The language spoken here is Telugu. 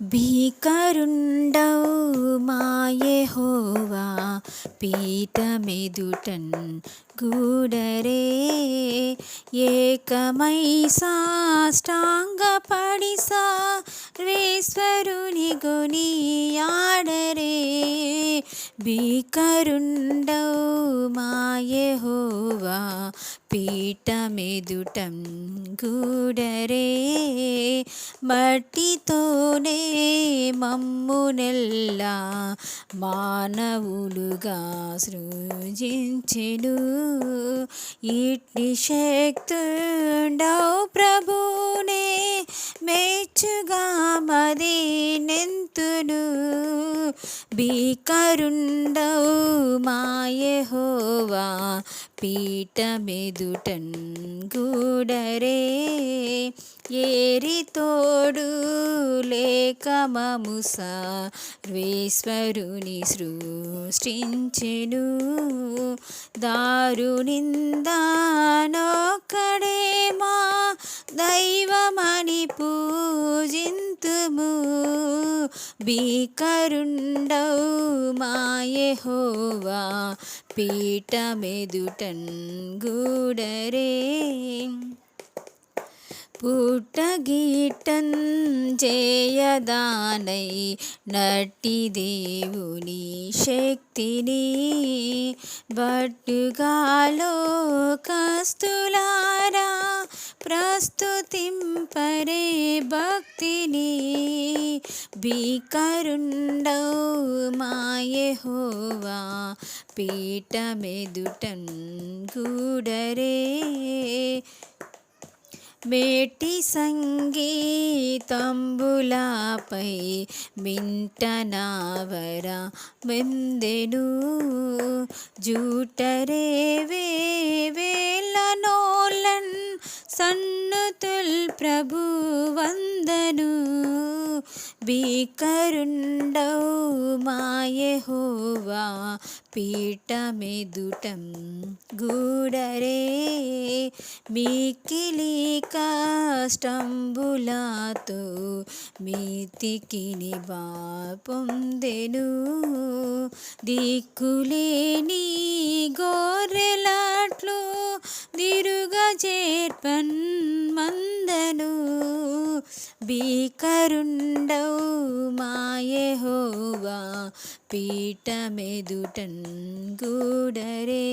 భీకరుండవు మాయెహోవా పీఠమెదుటన్ గూడరే ఏకమై సాష్టాంగపడి సర్వేశ్వరుని గొనియాడరే భీకరుండవు మాయెహోవా పీఠమెదుటం గూడరే మట్టితోనే మమ్మునెల్లా మానవులుగా సృజించెను. ఇట్టి శక్తుండవు ప్రభునే మెచ్చుగా మదే భీకరుండవు మాయహోవా పీఠమెదుటన్ గూడరే. ఏరి తోడు లేక లేకమము సర్వేశ్వరుని సృష్టించెను. దారునిందానొక్కడే మా దైవమని పూజింతుము. భీకరుండవు మాయహోవా పీఠమెదుటన్ గూడరే. పుట్టగీటన్ జయదానై నటి దేవుని శక్తిని బట్టుగాలో కస్తులారా ప్రస్తుతింపరే భక్తిని భీకరుండవు మాయహోవా పీఠమెదుటన్ గూడరే. మేటి సంగీతంబులాపై మింటనావర మెందెను జూటరే వేవేలనోలన్ సన్నుతుల్ ప్రభు వందను. భీకరుండవు మాయహోవా పీఠమెదుటం గూడరే. మికిలి కాష్టంబులాతో మీతికిని బా పొందెను దిక్కులేని గోరెలాట్లు దిరుగ చేర్పన్ నందను భీకరుండవు మాయహోవా పీఠమెదుటన్ గూడరే